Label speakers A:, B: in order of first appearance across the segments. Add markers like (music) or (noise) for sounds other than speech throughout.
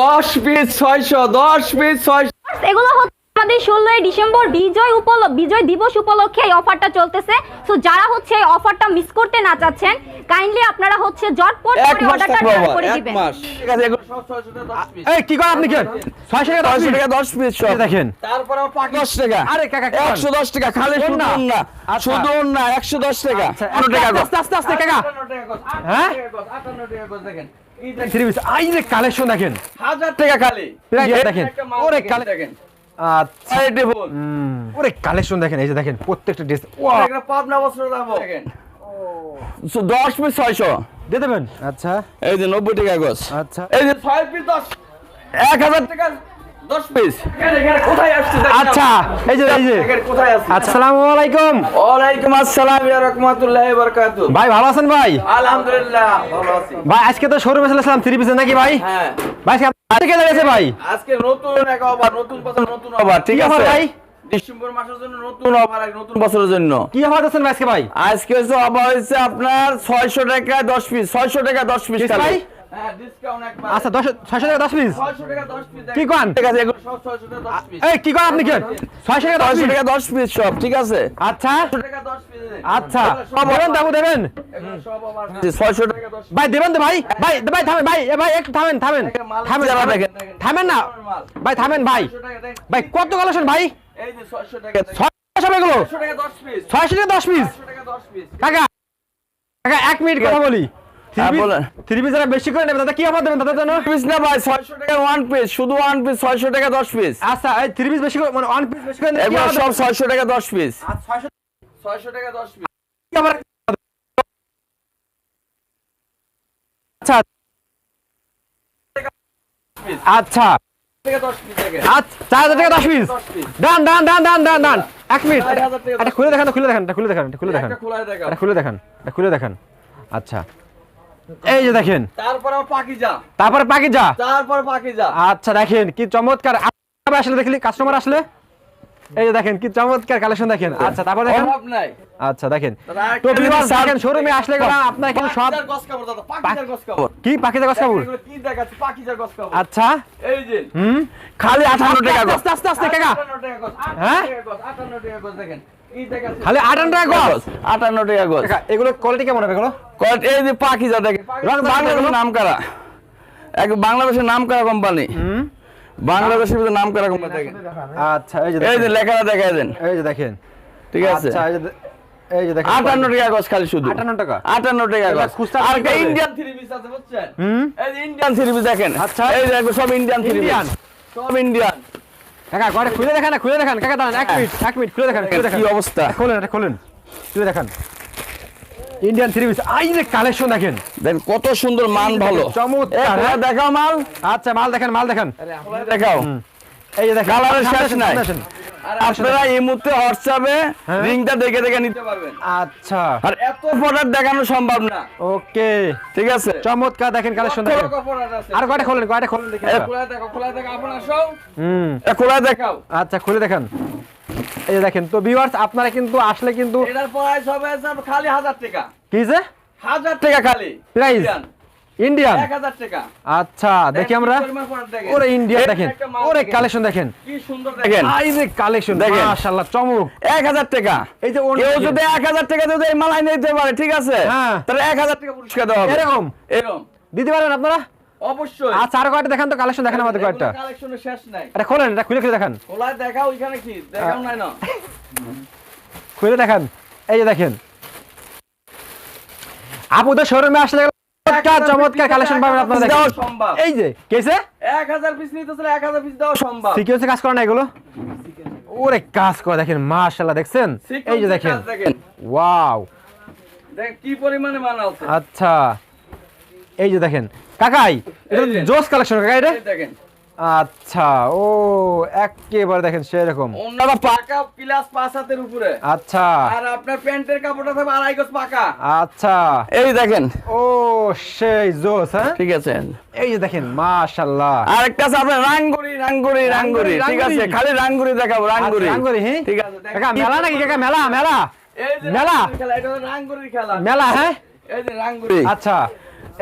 A: দশ পিস ছয়শো দশ পিস ছয়শো।
B: এগুলো হচ্ছে আমাদের ষোলোই ডিসেম্বর বিজয় উপল বিজয় দিবস উপলক্ষে এই অফারটা চলতেছে। সো যারা হচ্ছে এই অফারটা মিস করতে না চাচ্ছেন কাইন্ডলি আপনারা হচ্ছে জটপট করে অর্ডারটা করে দিবেন।
A: ঠিক আছে এগুলো সব ছয়শো টাকা দশ পিস।
C: এই কি করেন আপনি কি ছয়শো টাকা দশ
A: ছয়শো
C: টাকা
A: টাকা দশ পিস সব।
C: দেখেন।
A: তারপর আবার পাঁচ দশ টাকা।
C: আরে কাকা, কি করেন?
A: একশো দশ টাকা খালি শুধু
C: ওন্না।
A: না
C: আচ্ছা।
A: শুধু না একশো দশ টাকা।
C: আচ্ছা,
A: পনেরো টাকা
C: আস্তে আস্তে আস্তে কাকা। হ্যাঁ? থ্রি পিস কালেকশন দেখেন।
A: হাজার টাকা খালি। এই
C: দেখেন। ওরে কালে-
A: দেখেন।
C: আচ্ছা ওরে কালেকশন দেখেন এই যে দেখেন প্রত্যেকটা ড্রেস
A: পাবনা বস্ত্র দেখেন। দশ পিস ছয়শো।
C: দিয়ে দেবেন? আচ্ছা।
A: এই যে নব্বই টাকা গছ
C: আচ্ছা।
A: এই যে ছয় পিস দশ। এক হাজার টাকা দশ পিস কোথায় আসছে দেখেন
C: আচ্ছা এই যে এই যে।
A: দেখেন কোথায় আসছে
C: আসসালামু আলাইকুম।
A: ওয়ালাইকুম আসসালাম ইয়া রাহমাতুল্লাহি ওয়া বারাকাতুহু।
C: ভাই ভালো আছেন ভাই?
A: আলহামদুলিল্লাহ ভালো আছি।
C: ভাই আজকে তো শোরুমে চলেছিলাম থ্রি পিসে নাকি ভাই?
A: হ্যাঁ।
C: ভাই আজকে আপনার কে ভাই?
A: আজকে নতুন এক অফার নতুন বছর নতুন অফার ঠিক আছে?
C: ভাই?
A: ডিসেম্বর মাসের জন্য নতুন অফার নতুন বছরের জন্য।
C: কি অফার দিচ্ছেন আজকে ভাই?
A: আজকে হচ্ছে অফার হচ্ছে আপনার ছয়শো টাকা দশ পিস ছয়শো টাকা দশ পিস
C: Yes, ভাই?
A: হ্যাঁ
C: আচ্ছা দশ ছয়শো টাকা দশ পিস
A: ছয়শো টাকা দশ পিস
C: কি কন?
A: ঠিক আছে
C: এই কি করেন আপনি কি ছয়শো টাকা দশ
A: টাকা দশ পিস সব ঠিক আছে
C: আচ্ছা আচ্ছা দেবেন দাবু দেবেন
A: ছয়শো টাকা
C: ভাই দেবেন তো ভাই ভাই ভাই থামেন ভাই ভাই একটু থামেন থামেন থামেন থামেন।
A: দেখেন, দেখেন।
C: থামেন না ভাই থামেন ভাই। ভাই কত কালেকশন ভাই
A: এই যে ছয়শো টাকা
C: ছয়শো
A: টাকা দশ পিস
C: কাকা কাকা এক মিনিট কথা বলি
A: বলেন।
C: থ্রি পিস যারা বেশি করে নেবে তাদের কি অফার দেবেন তাদের জন্য?
A: পিস না ভাই ছয়শো টাকা ওয়ান পিস শুধু ওয়ান পিস ছয়শো টাকা দশ পিস
C: আচ্ছা এই থ্রি পিস বেশি করে মানে ওয়ান পিস বেশি করে
A: এগুলো সব
C: দেবেন?
A: ছয়শো টাকা দশ পিস
C: আর ছয়শো
A: ছয়শো টাকা দশ পিস
C: আচ্ছা আচ্ছা
A: দশ পিস
C: আচ্ছা। চার হাজার টাকা দশ পিস ডান ডান ডান ডান ডান ডান এক মিনিট। এটা খুলে দেখান খুলে দেখান খুলে দেখান খুলে দেখান। খুলে দেখান খুলে দেখান। আচ্ছা। এই যে দেখেন।
A: তারপর পাকিজা।
C: তারপরে যা
A: তারপর পাকিজা।
C: আচ্ছা দেখেন কি চমৎকার। আসলে দেখলি? কাস্টমার আসলে? এই যে দেখেন কি চমৎকার কালেকশন দেখেন। আচ্ছা তারপর দেখেন। আচ্ছা দেখেন। তো
A: আরেকটা
C: দেখেন শোরুমে আসলে গেলাম আপনার এখানে সব
A: দাদা পাকিজার গস কাপড়।
C: কি
A: কি দেখাচ্ছে পাকিজার গস কাপড়।
C: আচ্ছা।
A: এই যে।
C: হুম?
A: খালি 58 টাকা গস
C: আস্তে আস্তে কাকা
A: 58 টাকা গস
C: হ্যাঁ?
A: 58 টাকা গস 58 টাকা গস দেখেন। কি
C: খালি 58 টাকা গজ।
A: 58 টাকা গস
C: এগুলো কোয়ালিটি কেমন হবে এগুলো?
A: কত এই যে পাকিজা দেখেন বাংলাদেশের নাম করা এক বাংলাদেশের নাম করা কোম্পানি
C: হুম।
A: বাংলাদেশের ভিতরে নাম করা কোম্পানি দেখেন।
C: আচ্ছা এই যে
A: এই যে
C: দেখেন।
A: লেখাটা দেখায় দেন।
C: এই যে দেখেন।
A: ঠিক আছে?
C: আচ্ছা এই যে এই যে দেখেন।
A: আটান্ন টাকা গজ খালি শুধু।
C: 58 টাকা?
A: আটান্ন টাকা গজ। আর
C: বিক্রি
A: ইন্ডিয়ান থ্রি পিস আছে বুঝছেন? এই যে ইন্ডিয়ান থ্রি পিস দেখেন।
C: আচ্ছা।
A: এই যে সব ইন্ডিয়ান থ্রি পিস সব ইন্ডিয়ান
C: কাকা গড়ে খুলে দেখান খুলে দেখান। কাকা দাঁড়ান এক মিনিট এক মিনিট খুলে দেখান খুলে দেখান।
A: কি অবস্থা
C: খোলেন এটা খোলেন খুলে দেখান। ইন্ডিয়ান থ্রি পিস যে কালেকশন দেখেন।
A: দেন কত সুন্দর মান ভালো।
C: চমৎকার, হ্যাঁ?
A: দেখাও মাল।
C: আচ্ছা মাল দেখেন মাল দেখেন।
A: দেখাও।
C: এই যে দেখেন
A: কালারের শেষ নাই। আপনারা এই মুহূর্তে হোয়াটসঅ্যাপে
C: হ্যাঁ?
A: লিংকটা দেখে দেখে নিতে পারবেন।
C: আচ্ছা।
A: আর এত প্রোডাক্ট দেখানো সম্ভব না।
C: ওকে।
A: ঠিক আছে।
C: চমৎকার দেখেন কালেকশন দেখেন। আর কয়টা খোলেন কয়টা খোলেন দেখেন
A: খোলা দেখো খোলা দেখো আপনারা সব
C: হুম।
A: খোলা দেখাও।
C: আচ্ছা খুলে দেখান। এই দেখেন তো ভিউয়ার্স আপনারা কিন্তু আসলে কিন্তু
A: এটার প্রাইস হবে খালি হাজার টাকা।
C: কি যে?
A: হাজার টাকা খালি।
C: প্রাইস ইন্ডিয়ান
A: এক হাজার টাকা।
C: আচ্ছা দেখি আমরা। ওরে ইন্ডিয়ান
A: এই
C: দেখেন। ওরে কালেকশন দেখেন।
A: কি সুন্দর দেখেন।
C: আই যে কালেকশন
A: দেখেন।
C: মাশাআল্লাহ চমক।
A: এক হাজার টাকা।
C: এই যে
A: কেউ যদি এক হাজার টাকা যদি এই মালাই নিতে পারে ঠিক আছে?
C: হ্যাঁ।
A: তাহলে এক হাজার টাকা পুরস্কার দেওয়া হবে।
C: এরকম?
A: এরকম।
C: দিতে পারবেন আপনারা?
A: অবশ্যই।
C: আচ্ছা আর কয়টা দেখান তো কালেকশন দেখেন আমাদের কয়টা
A: কালেকশনের শেষ নাই।
C: এটা খোলেন এটা খুলে খুলে দেখান।
A: খোলায় দেখাও ওইখানে কি? দেখাও নাই না। (laughs)
C: খুলে দেখান। এই যে দেখেন। আপুদের শোরুমে আসলে চমৎকার চমৎকার কালেকশন পাবেন আপনারা
A: দেওয়া সম্ভব।
C: এই যে কেসে
A: এক হাজার পিস নিতে চলে 1000 পিস দেওয়া সম্ভব।
C: সিকিউরিটি কাজ করে না এগুলো? ওরে কাজ করে দেখেন মাশাআল্লাহ দেখছেন? এই যে দেখেন। ওয়াও।
A: দেখেন কি পরিমাণে মাল আছে
C: আচ্ছা। এই যে দেখেন। কাকাই এটা জোস কালেকশন কাকা এটা?
A: দেখেন।
C: আচ্ছা ও একেবারে দেখেন সেরকম।
A: অন্যরা পাকা প্লাস পাঁচ হাতের উপরে।
C: আচ্ছা।
A: আর আপনার প্যান্টের কাপড়টা থাকবে আড়াই গজ পাকা।
C: আচ্ছা।
A: এই দেখেন।
C: ও সেই জোস হ্যাঁ?
A: ঠিক আছে।
C: এই যে দেখেন মাশাআল্লাহ
A: আরেকটা আছে আপনার রাঙ্গুরি রাঙ্গুরি রাঙ্গুরি। ঠিক আছে খালি রাঙ্গুরি দেখাবো রাঙ্গুরি
C: আচ্ছা, রাঙ্গুরি, হ্যাঁ?
A: ঠিক আছে। দেখেন।
C: কাকা মেলা নাকি কাকা? মেলা মেলা।
A: এই যে
C: মেলা?
A: রাঙ্গুরির খেলা এটা হলো খেলা।
C: মেলা হ্যাঁ?
A: এই যে রাঙ্গুরি।
C: আচ্ছা।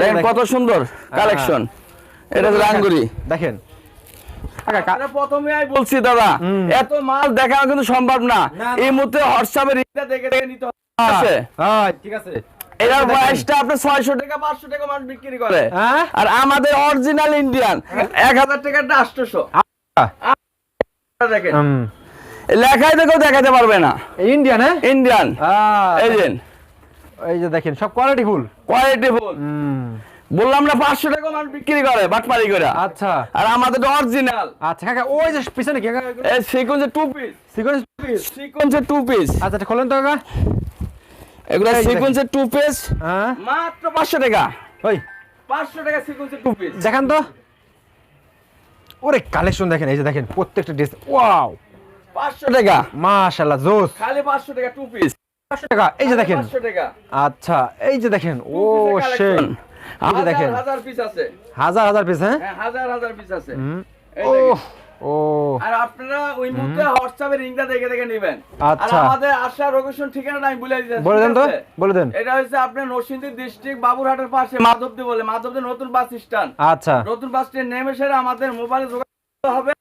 A: দেখেন। কত সুন্দর কালেকশন। এটা হচ্ছে রাঙ্গুরি।
C: দেখেন।
A: প্রথমে আমি বলছি দাদা এত মাল দেখানো কিন্তু সম্ভব না। এই মুহূর্তে হোয়াটসঅ্যাপে দেখে দেখে নিতে
C: হ্যাঁ, ঠিক আছে।
A: এটার
C: দেখেন।
A: আপনি ছয়শো টাকা পাঁচশো টাকা মানুষ বিক্রি করে।
C: হ্যাঁ?
A: আর আমাদের অরিজিনাল ইন্ডিয়ান টাকাটা দেখেন।
C: হুম।
A: লেখায় দেখেও দেখাতে পারবে না।
C: ইন্ডিয়ান হ্যাঁ?
A: ইন্ডিয়ান
C: আহ,
A: এই যে।
C: এই যে দেখেন সব কোয়ালিটি ফুল।
A: Quality full. বললাম না পাঁচশো টাকা মানুষ বিক্রি করে বাটপারি করে।
C: আচ্ছা।
A: আর আমাদের অরিজিনাল
C: আচ্ছা কাকা ওই যে পিছনে কি
A: সিকোয়েন্সের টু পিস
C: সিকোয়েন্স
A: সিকোয়েন্সের টু পিস
C: আচ্ছা খোলেন তো কাকা।
A: এগুলো সিকোয়েন্সের টু পিস
C: হ্যাঁ?
A: মাত্র পাঁচশো টাকা।
C: ওই।
A: পাঁচশো টাকা সিকোয়েন্সের টু পিস
C: দেখান তো। ওরে কালেকশন দেখেন এই যে দেখেন প্রত্যেকটা ড্রেস ওয়াও।
A: পাঁচশো টাকা।
C: মাশাআল্লাহ জোস।
A: খালি পাঁচশো টাকা টু পিস
C: 500 টাকা এই যে দেখেন। আচ্ছা এই যে দেখেন ও সেই। এই যে দেখেন।
A: হাজার পিস আছে।
C: হাজার হাজার পিস হ্যাঁ?
A: হ্যাঁ হাজার হাজার পিস আছে।
C: ও ও।
A: আর আপনারা ওই মুহূর্তে হোয়াটসঅ্যাপে রিংটা দেখে দেখে নেবেন।
C: আচ্ছা।
A: আমাদের আশা লোকেশন ঠিকানাটা আমি বলে দিতে
C: বলে দেন তো বলে দেন।
A: এটা হচ্ছে আপনার নরসিংদী ডিস্ট্রিক্ট বাবুরহাটের পাশে মাধবদী বলে। মাধবদী নতুন বাস স্ট্যান্ড
C: আচ্ছা।
A: নতুন বাস স্ট্যান্ড নেমে সেরে আমাদের মোবাইলে যোগাযোগ হবে।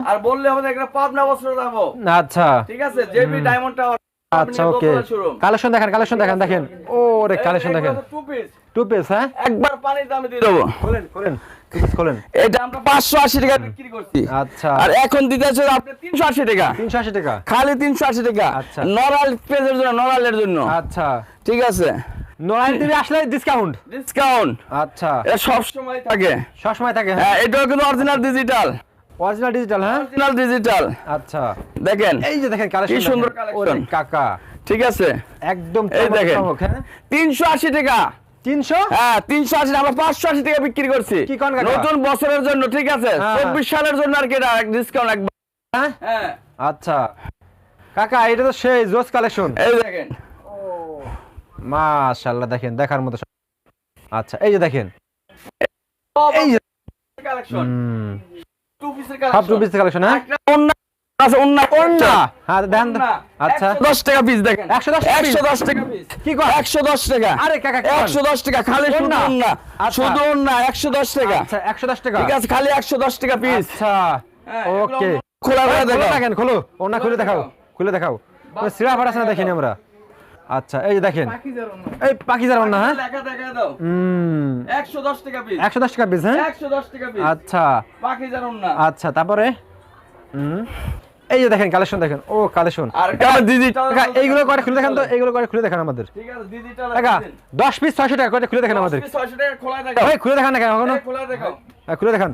A: আর বললে হবে একটা পাবনা যাব।
C: আচ্ছা।
A: ঠিক আছে? জেবি ডায়মন্ড টাওয়ার
C: আচ্ছা ওকে কালেকশন দেখেন কালেকশন দেখেন দেখেন। ও রে কালেকশন দেখেন
A: টু পিস
C: টু পিস হ্যাঁ?
A: একবার পানির দামে দিয়ে দেবো।
C: খোলেন খোলেন
A: এটা আমরা পাঁচশো আশি টাকা বিক্রি করছি।
C: আচ্ছা।
A: আর এখন দিতে হচ্ছে আপনি তিনশো আশি টাকা।
C: তিনশো আশি টাকা?
A: খালি তিনশো আশি টাকা।
C: আচ্ছা।
A: নরাল পেজের জন্য নরালের জন্য।
C: আচ্ছা।
A: ঠিক আছে।
C: আসলে ডিসকাউন্ট
A: ডিসকাউন্ট
C: আচ্ছা।
A: এটা সব সময় থাকে।
C: সবসময় থাকে হ্যাঁ?
A: হ্যাঁ এটাও কিন্তু অরিজিনাল ডিজিটাল
C: অরিজিনাল ডিজিটাল হ্যাঁ?
A: অরিজিনাল ডিজিটাল
C: আচ্ছা।
A: দেখেন
C: এই যে দেখেন কালেকশন
A: কি সুন্দর collection।
C: কাকা।
A: ঠিক আছে।
C: একদম
A: এই দেখেন।
C: চমক, হ্যাঁ?
A: তিনশো আশি টাকা। হ্যাঁ টাকা বিক্রি করছি।
C: কাকা?
A: নতুন বছরের জন্য ঠিক আছে?
C: হ্যাঁ।
A: চব্বিশ সালের জন্য আর কি এটা ডিসকাউন্ট একবার
C: হ্যাঁ?
A: হ্যাঁ।
C: আচ্ছা। কাকা এটা তো সেই জোস কালেকশন
A: এই দেখেন।
C: মাশাআল্লাহ দেখেন দেখার মতো আচ্ছা এই যে দেখেন। এই যে
A: কালেকশন টু পিসের
C: সব টু
A: কালেকশন
C: কালেকশন হ্যাঁ? হ্যাঁ দেখেন আচ্ছা
A: দশ টাকা পিস দেখেন
C: 110 টাকা
A: একশো
C: piece?
A: দশ টাকা পিস
C: কি কয়?
A: একশো দশ টাকা
C: আরে কাকা, কি কয়?
A: একশো দশ টাকা খালি শুধু
C: আচ্ছা।
A: টাকা
C: আচ্ছা একশো দশ টাকা
A: ঠিক আছে খালি একশো দশ টাকা পিস
C: আচ্ছা
A: হ্যাঁ,
C: ওকে
A: খোলা করে
C: দেখেন খোলো ওনা খুলে দেখাও। খুলে দেখাও সিরা ফাটাছে না দেখিনি আমরা আচ্ছা এই যে দেখেন এই পাকিজার ওনা হ্যাঁ
A: লেখা দেখা দাও
C: হুম
A: একশো দশ টাকা পিস
C: একশো দশ টাকা পিস হ্যাঁ
A: একশো দশ টাকা পিস
C: আচ্ছা আচ্ছা তারপরে হুম এই যে দেখেন কালেকশন দেখেন। ও কালেকশন
A: আর ডিজিটাল
C: এইগুলো করে খুলে দেখেন তো এইগুলো করে খুলে দেখান আমাদের।
A: ঠিক আছে ডিজিটাল
C: কাকা দশ পিস ছয়শো টাকা করে খুলে দেখেন আমাদের।
A: ছয়শো টাকা খোলা
C: ওই খুলে দেখান না কেন
A: এখনও খোলা দেখো
C: হ্যাঁ, খুলে দেখান।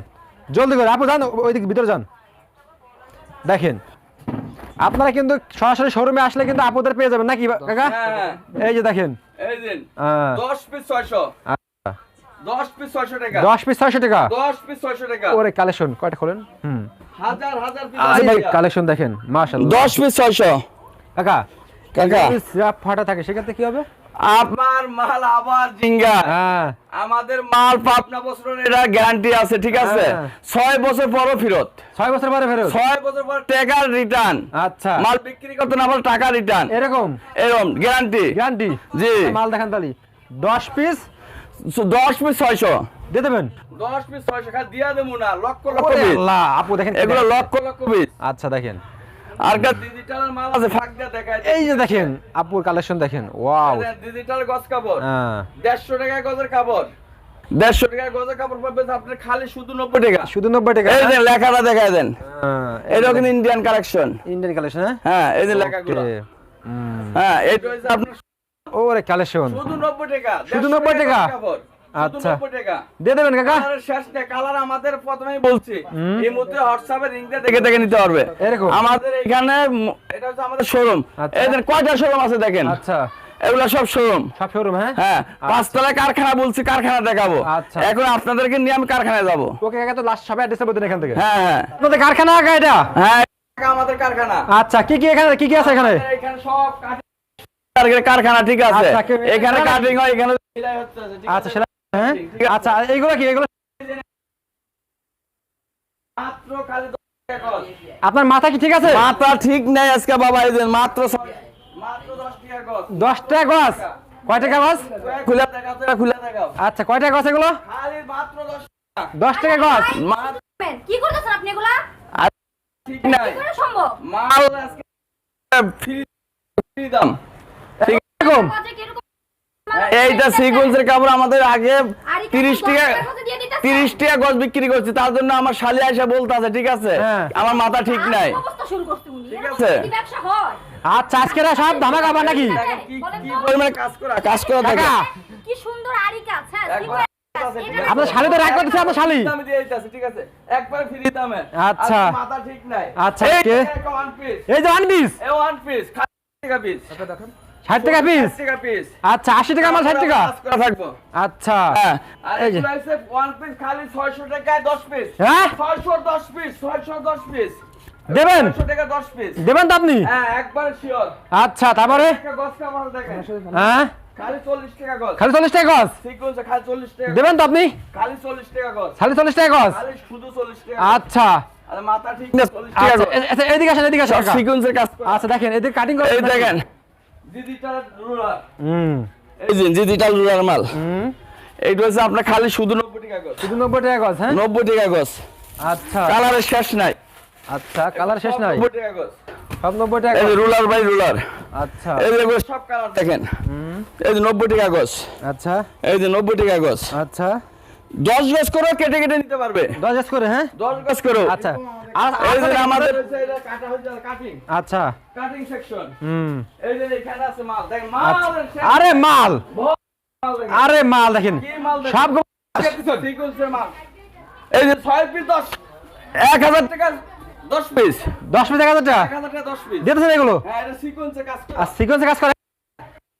C: জলদি করে আপু যান ওই দিকে ভিতরে যান। দেখেন আপনারা কিন্তু সরাসরি শোরুমে আসলে কিন্তু আপুদের পেয়ে যাবেন নাকি কাকা?
A: হ্যাঁ হ্যাঁ।
C: এই যে দেখেন।
A: এই দিন
C: আহ,
A: দশ পিস ছয়শো।
C: আচ্ছা।
A: দশ পিস ছয়শো টাকা।
C: দশ পিস ছয়শো টাকা।
A: দশ পিস ছয়শো টাকা।
C: ওরে কালেকশন কয়টা খোলেন? হুম।
A: হাজার হাজার
C: ভাই কালেকশন দেখেন মাশাআল্লাহ।
A: দশ পিস ছয়শো।
C: কাকা
A: কাকা।
C: ফাটা থাকে সেক্ষেত্রে কি হবে?
A: আপনার মাল আবার জিঙ্গা।
C: হ্যাঁ।
A: আমাদের মাল পাবনা বছরের এটা গ্যারান্টি আছে ঠিক আছে?
C: হ্যাঁ।
A: ছয় বছর পরও ফেরত।
C: ছয় বছর পরে ফেরত?
A: ছয় বছর পর টাকা রিটার্ন
C: আচ্ছা।
A: মাল বিক্রি করতে না টাকা রিটার্ন
C: এরকম?
A: এরকম গ্যারান্টি
C: গ্যারান্টি
A: জি।
C: মাল দেখান তালি। দশ পিস
A: দশ পিস ছয়শো।
C: দিয়ে দেবেন?
A: দশ পিস ছয়শো খালি দিয়া দেবো না লক্ষ লক্ষ পিস
C: আল্লাহ আপু দেখেন
A: এগুলো লক্ষ লক্ষ পিস
C: আচ্ছা দেখেন।
A: আর ডিজিটাল মাল আছে ফাঁক দিয়ে দেখায়
C: এই যে দেখেন আপুর কালেকশন দেখেন। ওয়াও
A: ডিজিটাল গজ কাপড়।
C: হ্যাঁ।
A: দেড়শো টাকা গজের কাপড়। দেড়শো টাকা গজের কাপড় পাবেন আপনার খালি শুধু নব্বই টাকা।
C: শুধু নব্বই টাকা
A: এই যে লেখাটা দেখায় দেন।
C: হ্যাঁ,
A: এটাও কিন্তু ইন্ডিয়ান কালেকশন
C: ইন্ডিয়ান কালেকশন হ্যাঁ?
A: হ্যাঁ এই যে লেখাগুলো। হ্যাঁ এটা হচ্ছে আপনার
C: ওরে কালেকশন।
A: শুধু নব্বই টাকা।
C: শুধু 90 টাকা? আচ্ছা।
A: আচ্ছা
C: দিয়ে দেবেন কাকা?
A: শেষ কালার আমাদের প্রথমেই বলছি। এই মুহূর্তে হোয়াটসঅ্যাপে রিংটা দেখে দেখে নিতে পারবে।
C: এরকম?
A: আমাদের এখানে এটা হচ্ছে আমাদের শোরুম
C: আচ্ছা।
A: এই কয়টা শোরুম আছে দেখেন?
C: আচ্ছা।
A: এগুলা সব শোরুম
C: সব শোরুম হ্যাঁ?
A: হ্যাঁ। পাঁচতলা কারখানা বলছি কারখানা দেখাবো।
C: আচ্ছা।
A: এখন আপনাদেরকে নিয়ে আমি কারখানায় যাব।
C: ওকে কাকা তো লাস্ট সবাই অ্যাড্রেসে বলতেন এখান থেকে।
A: হ্যাঁ হ্যাঁ।
C: আপনাদের কারখানা কাকা এটা?
A: হ্যাঁ আমাদের কারখানা।
C: আচ্ছা কি কি এখানে কি কি আছে এখানে?
A: এখানে সব কারখানা ঠিক আছে?
C: আচ্ছা,
A: এখানে কাটিং হয় এখানে
C: আচ্ছা সেটা হ্যাঁ? আচ্ছা এইগুলো কি এগুলো। আপনার মাথা কি ঠিক আছে?
A: মাত্রা ঠিক নাই আজকে বাবা এই যে মাত্র দশ টাকা
C: গছ কয় টাকা গছ
A: খুলে দেখাও খুলে দেখাও
C: আচ্ছা কয় টাকা গছ এগুলো?
A: দশ
C: টাকা।
A: মাল
B: কি করতেছেন আপনি এগুলা?
A: ঠিক নাই।
B: সম্ভব?
A: মাল আজকে ফ্রি দাম।
C: এরকম
A: এইটা সিকুয়েন্সের কাপড় আমাদের আগে তিরিশ টাকা? তিরিশ টাকা গজ বিক্রি করছি তার জন্য আমার শালি এসে বলতে আছে ঠিক আছে?
C: হ্যাঁ।
A: আমার মাথা ঠিক নাই।
B: অবস্থা শুরু করতে উনি?
A: ঠিক আছে।
B: হয়।
C: আচ্ছা আজকে সব ধামা কাবার নাকি?
A: দেখেন কাজ করা কাজ করা থাকে?
B: কি সুন্দর আরি কাজ হ্যাঁ
A: একবার
B: সিকোয়েন্স। কাজ,
A: আছে,
B: এটা
C: আপনার শালি তো রাগ করতেছে আপনার শালি।
A: দামে দিয়ে দিতেছে ঠিক আছে? একবার ফ্রি দামে।
C: আচ্ছা।
A: মাথা ঠিক নাই।
C: আচ্ছা,
A: এই
C: কে?
A: ওয়ান পিস
C: এই যে ওয়ান পিস
A: ওয়ান পিস টাকা পিস
C: ষাট টাকা পিস
A: টাকা পিস
C: আচ্ছা আশি টাকা মাল ষাট টাকা?
A: থাকব
C: আচ্ছা।
A: হ্যাঁ। আর
C: এই যে।
A: ওয়ান পিস খালি 600 টাকায় 10 পিস
C: হ্যাঁ?
A: 610 পিস 610 পিস
C: দেবেন?
A: 600 টাকা 10 পিস
C: দেবেন তো আপনি?
A: হ্যাঁ একবার শিওর
C: আচ্ছা তারপরে?
A: গস
C: হ্যাঁ?
A: খালি 40 টাকা গস
C: খালি চল্লিশ টাকা গজ
A: সিকোয়েন্সে খালি 40 টাকা
C: দেবেন তো আপনি?
A: খালি 40 টাকা গস
C: খালি চল্লিশ টাকা গজ
A: খালি শুধু 40 টাকা
C: আচ্ছা।
A: আরে মাথা ঠিক না 40 টাকা
C: আচ্ছা এদিকে আসেন এদিকে আসেন।
A: সিকোয়েন্সের কাজ।
C: আচ্ছা দেখেন এদিকে কাটিং করে
A: এই দেখেন।
C: হুম।
A: এই যে ডিজিটাল রুলার মাল।
C: হুম।
A: এইটা হচ্ছে আপনার খালি শুধু 90 টাকা গজ।
C: শুধু নব্বই টাকা গজ হ্যাঁ?
A: 90 টাকা গজ।
C: আচ্ছা।
A: কালারের শেষ নাই।
C: আচ্ছা কালার শেষ নাই?
A: 90 টাকা গজ।
C: সব নব্বই টাকা
A: এই রুলার বাই রুলার
C: আচ্ছা।
A: এই যে সব কালার দেখেন।
C: হুম
A: এই যে 90 টাকা গজ।
C: আচ্ছা।
A: এই যে 90 টাকা গজ।
C: আচ্ছা।
A: 10 গজ করে কেটে কেটে নিতে পারবে।
C: দশ হাজার করে হ্যাঁ?
A: 10 গজ করে
C: আচ্ছা।
A: এই যে আমাদের
C: আচ্ছা।
A: কাটিং সেকশন
C: হুম।
A: এই যে এখানে আছে মাল। দেখেন
C: আচ্ছা।
A: মাল
C: আরে মাল!
A: দেখেন।
C: আরে মাল দেখেন।
A: কি মাল দেখেন?
C: সব
A: মাল? এই যে 6 পিস 10 1000 টাকা 10 পিস।
C: দশ পিস এক হাজার টাকা?
A: 1000 টাকা 10 পিস।
C: দিতেছেন এগুলো?
A: হ্যাঁ এটা সিকোয়েন্সে কাজ করে।
C: আর সিকোয়েন্সে কাজ করে?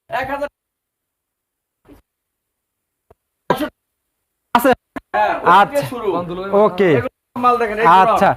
A: 1000
C: আছে?
A: হ্যাঁ
C: আচ্ছা। ওকে। আচ্ছা।